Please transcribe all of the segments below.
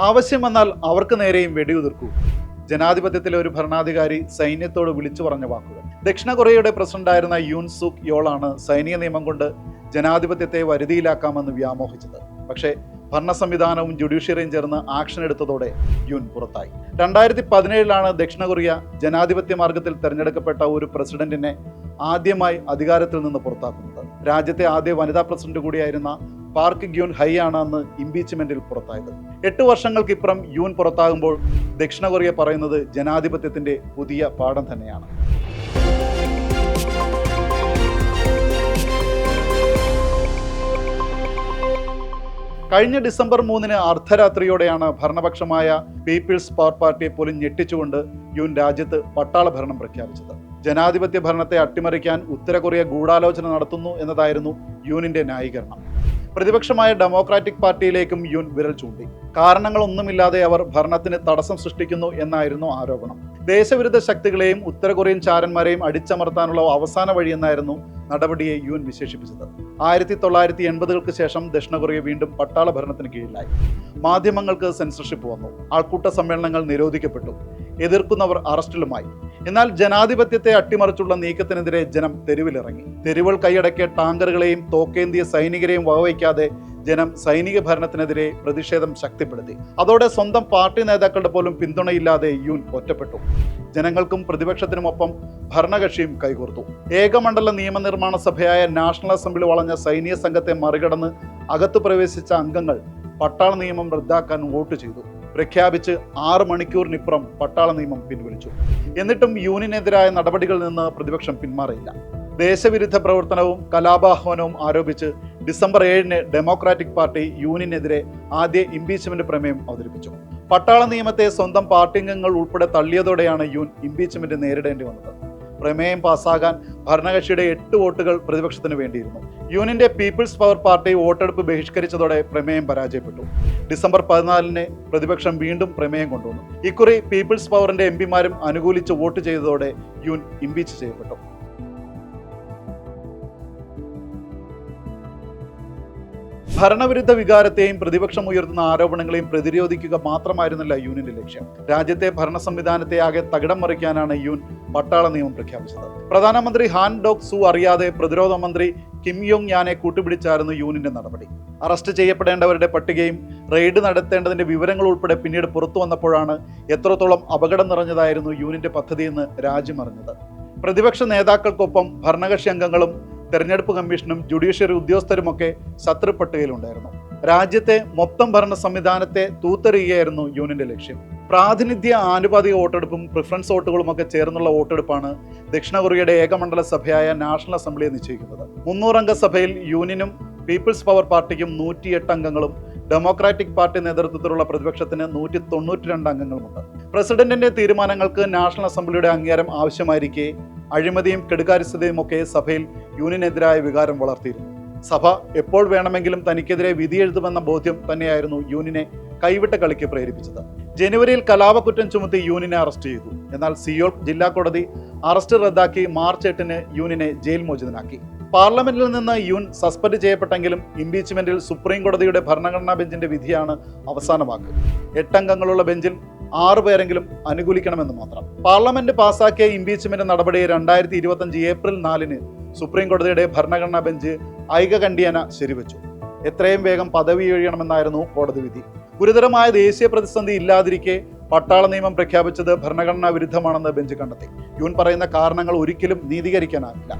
ആവശ്യം വന്നാൽ അവർക്ക് നേരെയും വെടിയുതിർക്കൂ. ജനാധിപത്യത്തിലെ ഒരു ഭരണാധികാരി സൈന്യത്തോട് വിളിച്ചു പറഞ്ഞ വാക്കുകൾ. ദക്ഷിണ കൊറിയയുടെ പ്രസിഡന്റായിരുന്ന യൂൻ സുക് യോളാണ് സൈനിക നിയമം കൊണ്ട് ജനാധിപത്യത്തെ വരുതിയിലാക്കാമെന്ന് വ്യാമോഹിച്ചത്. പക്ഷേ ഭരണ സംവിധാനവും ജുഡീഷ്യറിയും ചേർന്ന് ആക്ഷൻ എടുത്തതോടെ യുൻ പുറത്തായി. രണ്ടായിരത്തി പതിനേഴിലാണ് ദക്ഷിണ കൊറിയ ജനാധിപത്യ മാർഗത്തിൽ തെരഞ്ഞെടുക്കപ്പെട്ട ഒരു പ്രസിഡന്റിനെ ആദ്യമായി അധികാരത്തിൽ നിന്ന് പുറത്താക്കുന്നത്. രാജ്യത്തെ ആദ്യ വനിതാ പ്രസിഡന്റ് കൂടിയായിരുന്ന പാർക്ക് ഗ്യൂൻ ഹൈ ആണ് അന്ന് ഇംപീച്ച്മെന്റിൽ പുറത്തായത്. എട്ട് വർഷങ്ങൾക്കിപ്പുറം യൂൻ പുറത്താകുമ്പോൾ ദക്ഷിണ കൊറിയ പറയുന്നത് ജനാധിപത്യത്തിന്റെ പുതിയ പാഠം തന്നെയാണ്. കഴിഞ്ഞ ഡിസംബർ മൂന്നിന് അർദ്ധരാത്രിയോടെയാണ് ഭരണപക്ഷമായ പീപ്പിൾസ് പവർ പാർട്ടിയെ പോലും ഞെട്ടിച്ചുകൊണ്ട് യൂൻ രാജ്യത്ത് പട്ടാള ഭരണം പ്രഖ്യാപിച്ചത്. ജനാധിപത്യ ഭരണത്തെ അട്ടിമറിക്കാൻ ഉത്തര കൊറിയ ഗൂഢാലോചന നടത്തുന്നു എന്നതായിരുന്നു യൂനിന്റെ ന്യായീകരണം. പ്രതിപക്ഷമായ ഡെമോക്രാറ്റിക് പാർട്ടിയിലേക്കും യുൻ വിരൽ ചൂണ്ടി. കാരണങ്ങളൊന്നുമില്ലാതെ അവർ ഭരണത്തിന് തടസ്സം സൃഷ്ടിക്കുന്നു എന്നായിരുന്നു ആരോപണം. ദേശവിരുദ്ധ ശക്തികളെയും ഉത്തര കൊറിയൻ ചാരന്മാരെയും അടിച്ചമർത്താനുള്ള അവസാന വഴിയെന്നായിരുന്നു നടപടിയെ യു എൻ വിശേഷിപ്പിച്ചത്. ആയിരത്തി തൊള്ളായിരത്തി എൺപതുകൾക്ക് ശേഷം ദക്ഷിണ കൊറിയ വീണ്ടും പട്ടാള ഭരണത്തിന് കീഴിലായി. മാധ്യമങ്ങൾക്ക് സെൻസർഷിപ്പ് വന്നു. ആൾക്കൂട്ട സമ്മേളനങ്ങൾ നിരോധിക്കപ്പെട്ടു. എതിർക്കുന്നവർ അറസ്റ്റിലുമായി. എന്നാൽ ജനാധിപത്യത്തെ അട്ടിമറിച്ചുള്ള നീക്കത്തിനെതിരെ ജനം തെരുവിലിറങ്ങി. തെരുവുകൾ കൈയടക്കിയ ടാങ്കറുകളെയും തോക്കേന്തിയ സൈനികരെയും വകവയ്ക്കാതെ ജനം സൈനിക ഭരണത്തിനെതിരെ പ്രതിഷേധം ശക്തിപ്പെടുത്തി. അതോടെ സ്വന്തം പാർട്ടി നേതാക്കളുടെ പോലും പിന്തുണയില്ലാതെ യൂൻ ഒറ്റപ്പെട്ടു. ജനങ്ങൾക്കും പ്രതിപക്ഷത്തിനുമൊപ്പം ഭരണകക്ഷിയും കൈകോർത്തു. ഏകമണ്ഡല നിയമനിർമ്മാണ സഭയായ നാഷണൽ അസംബ്ലി വളഞ്ഞ സൈനിക സംഘത്തെ മറികടന്ന് അകത്തു പ്രവേശിച്ച അംഗങ്ങൾ പട്ടാള നിയമം റദ്ദാക്കാൻ വോട്ട് ചെയ്തു. പ്രഖ്യാപിച്ച് ആറ് മണിക്കൂറിനിപ്പുറം പട്ടാള നിയമം പിൻവലിച്ചു. എന്നിട്ടും യൂണിയനെതിരായ നടപടികളിൽ നിന്ന് പ്രതിപക്ഷം പിന്മാറിയില്ല. ദേശവിരുദ്ധ പ്രവർത്തനവും കലാപാഹ്വാനവും ആരോപിച്ച് ഡിസംബർ ഏഴിന് ഡെമോക്രാറ്റിക് പാർട്ടി യൂണിയനെതിരെ ആദ്യ ഇംപീച്ച്മെന്റ് പ്രമേയം അവതരിപ്പിച്ചു. പട്ടാള നിയമത്തെ സ്വന്തം പാർട്ടി അംഗങ്ങൾ ഉൾപ്പെടെ തള്ളിയതോടെയാണ് യൂൻ ഇംപീച്ച്മെന്റ് നേരിടേണ്ടി വന്നത്. പ്രമേയം പാസ്സാകാൻ ഭരണകക്ഷിയുടെ എട്ട് വോട്ടുകൾ പ്രതിപക്ഷത്തിന് വേണ്ടിയിരുന്നു. യൂണിയന്റെ പീപ്പിൾസ് പവർ പാർട്ടി വോട്ടെടുപ്പ് ബഹിഷ്കരിച്ചതോടെ പ്രമേയം പരാജയപ്പെട്ടു. ഡിസംബർ പതിനാലിന് പ്രതിപക്ഷം വീണ്ടും പ്രമേയം കൊണ്ടുവന്നു. ഇക്കുറി പീപ്പിൾസ് പവറിന്റെ എം പിമാരും അനുകൂലിച്ച് വോട്ട് ചെയ്തതോടെ യൂൻ ഇംപീച്ച് ചെയ്യപ്പെട്ടു. ഭരണവിരുദ്ധ വികാരത്തെയും പ്രതിപക്ഷം ഉയർത്തുന്ന ആരോപണങ്ങളെയും പ്രതിരോധിക്കുക മാത്രമായിരുന്നില്ല യൂണിന്റെ ലക്ഷ്യം. രാജ്യത്തെ ഭരണ സംവിധാനത്തെ ആകെ തകിടം മറിക്കാനാണ് യൂൻ പട്ടാള നിയമം പ്രഖ്യാപിച്ചത്. പ്രധാനമന്ത്രി ഹാൻ ഡോക് സു അറിയാതെ പ്രതിരോധ മന്ത്രി കിം യോങ് യാനെ കൂട്ടുപിടിച്ചായിരുന്നു യൂണിന്റെ നടപടി. അറസ്റ്റ് ചെയ്യപ്പെടേണ്ടവരുടെ പട്ടികയും റെയ്ഡ് നടത്തേണ്ടതിന്റെ വിവരങ്ങൾ ഉൾപ്പെടെ പിന്നീട് പുറത്തു വന്നപ്പോഴാണ് എത്രത്തോളം അപകടം നിറഞ്ഞതായിരുന്നു യൂണിന്റെ പദ്ധതിയെന്ന് രാജ്യം അറിഞ്ഞത്. പ്രതിപക്ഷ നേതാക്കൾക്കൊപ്പം ഭരണകക്ഷി അംഗങ്ങളും തെരഞ്ഞെടുപ്പ് കമ്മീഷനും ജുഡീഷ്യറി ഉദ്യോഗസ്ഥരുമൊക്കെ ശത്രു പട്ടികയിലുണ്ടായിരുന്നു രാജ്യത്തെ മൊത്തം ഭരണ സംവിധാനത്തെ തൂത്തെറിയുകയായിരുന്നു യൂണിയന്റെ ലക്ഷ്യം. പ്രാതിനിധ്യ ആനുപാതിക വോട്ടെടുപ്പും പ്രിഫറൻസ് വോട്ടുകളും ഒക്കെ ചേർന്നുള്ള വോട്ടെടുപ്പാണ് ദക്ഷിണ കൊറിയയുടെ ഏകമണ്ഡല സഭയായ നാഷണൽ അസംബ്ലിയെ നിശ്ചയിക്കുന്നത്. മുന്നൂറംഗ സഭയിൽ യൂണിയനും പീപ്പിൾസ് പവർ പാർട്ടിക്കും നൂറ്റിയെട്ട് അംഗങ്ങളും ഡെമോക്രാറ്റിക് പാർട്ടി നേതൃത്വത്തിലുള്ള പ്രതിപക്ഷത്തിന് നൂറ്റി തൊണ്ണൂറ്റി രണ്ട് അംഗങ്ങളുമുണ്ട്. പ്രസിഡന്റിന്റെ തീരുമാനങ്ങൾക്ക് നാഷണൽ അസംബ്ലിയുടെ അംഗീകാരം ആവശ്യമായിരിക്കെ അഴിമതിയും കെടുകാര്യസ്ഥതയും ഒക്കെ സഭയിൽ യൂണിയനെതിരായ വികാരം വളർത്തിയിരുന്നു. സഭ എപ്പോൾ വേണമെങ്കിലും തനിക്കെതിരെ വിധിയെഴുതുമെന്ന ബോധ്യം തന്നെയായിരുന്നു യൂണിനെ കൈവിട്ട കളിക്ക് പ്രേരിപ്പിച്ചത്. ജനുവരിയിൽ കലാപക്കുറ്റം ചുമത്തി യൂണിനെ അറസ്റ്റ് ചെയ്തു. എന്നാൽ സിയോൾ ജില്ലാ കോടതി അറസ്റ്റ് റദ്ദാക്കി മാർച്ച് എട്ടിന് യൂണിനെ ജയിൽ മോചിതനാക്കി. പാർലമെന്റിൽ നിന്ന് യൂൻ സസ്പെൻഡ് ചെയ്യപ്പെട്ടെങ്കിലും ഇംപീച്ച്മെന്റിൽ സുപ്രീം കോടതിയുടെ ഭരണഘടനാ ബെഞ്ചിന്റെ വിധിയാണ് അവസാന വാക്ക് എട്ടംഗങ്ങളുള്ള ബെഞ്ചിൽ ആറ് പേരെങ്കിലും അനുകൂലിക്കണമെന്ന് മാത്രം. പാർലമെന്റ് പാസാക്കിയ ഇംപീച്ച്മെന്റ് നടപടി രണ്ടായിരത്തി ഇരുപത്തഞ്ച് ഏപ്രിൽ നാലിന് സുപ്രീം കോടതിയുടെ ഭരണഘടനാ ബെഞ്ച് ഐകകണ്ഠ്യേന ശരിവെച്ചു. എത്രയും വേഗം പദവി ഒഴിയണമെന്നായിരുന്നു കോടതി വിധി. ഗുരുതരമായ ദേശീയ പ്രതിസന്ധി ഇല്ലാതിരിക്കെ പട്ടാള നിയമം പ്രഖ്യാപിച്ചത് ഭരണഘടനാ വിരുദ്ധമാണെന്ന് ബെഞ്ച് കണ്ടെത്തി. യൂൻ പറയുന്ന കാരണങ്ങൾ ഒരിക്കലും നീതീകരിക്കാനാവില്ല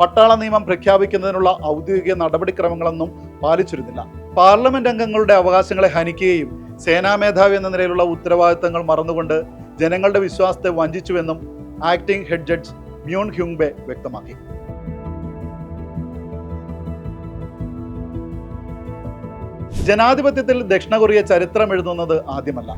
പട്ടാള നിയമം പ്രഖ്യാപിക്കുന്നതിനുള്ള ഔദ്യോഗിക നടപടിക്രമങ്ങളൊന്നും പാലിച്ചിരുന്നില്ല. പാർലമെന്റ് അംഗങ്ങളുടെ അവകാശങ്ങളെ ഹനിക്കുകയും സേനാ മേധാവി എന്ന നിലയിലുള്ള ഉത്തരവാദിത്തങ്ങൾ മറന്നുകൊണ്ട് ജനങ്ങളുടെ വിശ്വാസത്തെ വഞ്ചിച്ചുവെന്നും acting head judge Moon Hyungbae വ്യക്തമാക്കി. ജനാധിപത്യത്തിൽ ദക്ഷിണ കൊറിയ ചരിത്രം എഴുതുന്നത് ആദ്യമല്ല.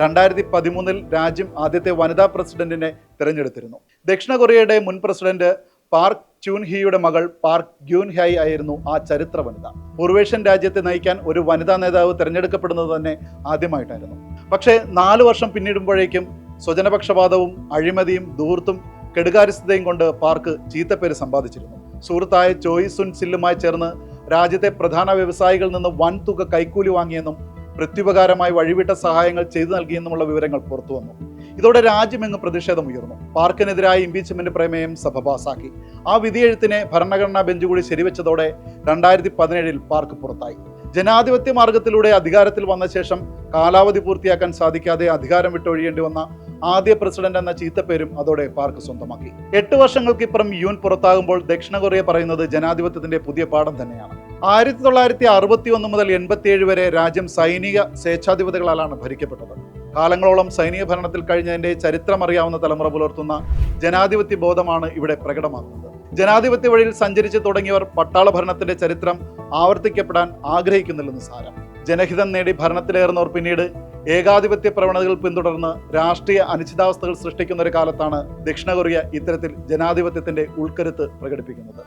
രണ്ടായിരത്തി പതിമൂന്നിൽ രാജ്യം ആദ്യത്തെ വനിതാ പ്രസിഡന്റിനെ തിരഞ്ഞെടുത്തിരുന്നു. ദക്ഷിണ കൊറിയയുടെ മുൻ പ്രസിഡന്റ് പാർക്ക് ചൂൻ ഹിയുടെ മകൾ പാർക്ക് ഗ്യൂൻ ഹൈ ആയിരുന്നു ആ ചരിത്ര വനിത. പൂർവേഷ്യൻ രാജ്യത്തെ നയിക്കാൻ ഒരു വനിതാ നേതാവ് തിരഞ്ഞെടുക്കപ്പെടുന്നത് തന്നെ ആദ്യമായിട്ടായിരുന്നു. പക്ഷേ നാല് വർഷം പിന്നിടുമ്പോഴേക്കും സ്വജനപക്ഷപാതവും അഴിമതിയും ദൂർത്തും കെടുകാര്യസ്ഥതയും കൊണ്ട് പാർക്ക് ചീത്തപ്പേര് സമ്പാദിച്ചിരുന്നു. സുഹൃത്തായ ചോയ് സുൻ സില്ലുമായി ചേർന്ന് രാജ്യത്തെ പ്രധാന വ്യവസായികളിൽ നിന്ന് വൻ തുക കൈക്കൂലി വാങ്ങിയെന്നും പ്രത്യുപകാരമായി വഴിവിട്ട സഹായങ്ങൾ ചെയ്തു നൽകിയെന്നുമുള്ള വിവരങ്ങൾ പുറത്തുവന്നു. ഇതോടെ രാജ്യമെങ്ങ് പ്രതിഷേധം ഉയർന്നു പാർക്കിനെതിരായ ഇംപീച്ച്മെന്റ് പ്രമേയം സഭ പാസാക്കി. ആ വിധിയെഴുത്തിനെ ഭരണഘടനാ ബെഞ്ച് കൂടി ശരിവെച്ചതോടെ രണ്ടായിരത്തി പതിനേഴിൽ പാർക്ക് പുറത്തായി. ജനാധിപത്യ മാർഗത്തിലൂടെ അധികാരത്തിൽ വന്ന ശേഷം കാലാവധി പൂർത്തിയാക്കാൻ സാധിക്കാതെ അധികാരം വിട്ടൊഴിയേണ്ടി വന്ന ആദ്യ പ്രസിഡന്റ് എന്ന ചീത്തപ്പേരും അതോടെ പാർക്ക് സ്വന്തമാക്കി. എട്ട് വർഷങ്ങൾക്കിപ്പുറം യുൻ പുറത്താകുമ്പോൾ ദക്ഷിണ കൊറിയ പറയുന്നത് ജനാധിപത്യത്തിന്റെ പുതിയ പാഠം തന്നെയാണ്. ആയിരത്തി തൊള്ളായിരത്തി അറുപത്തി ഒന്ന് മുതൽ എൺപത്തിയേഴ് വരെ രാജ്യം സൈനിക സ്വേച്ഛാധിപതികളാലാണ് ഭരിക്കപ്പെട്ടത്. കാലങ്ങളോളം സൈനിക ഭരണത്തിൽ കഴിഞ്ഞതിന്റെ ചരിത്രം അറിയാവുന്ന തലമുറ പുലർത്തുന്ന ജനാധിപത്യ ബോധമാണ് ഇവിടെ പ്രകടമാകുന്നത്. ജനാധിപത്യ വഴിയിൽ സഞ്ചരിച്ചു തുടങ്ങിയവർ പട്ടാള ഭരണത്തിന്റെ ചരിത്രം ആവർത്തിക്കപ്പെടാൻ ആഗ്രഹിക്കുന്നില്ലെന്ന് സാരം. ജനഹിതം നേടി ഭരണത്തിലേറുന്നവർ പിന്നീട് ഏകാധിപത്യ പ്രവണതകൾ പിന്തുടർന്ന് രാഷ്ട്രീയ അനിശ്ചിതാവസ്ഥകൾ സൃഷ്ടിക്കുന്ന ഒരു കാലത്താണ് ദക്ഷിണ കൊറിയ ഇത്തരത്തിൽ ജനാധിപത്യത്തിന്റെ ഉൾക്കരുത്ത് പ്രകടിപ്പിക്കുന്നത്.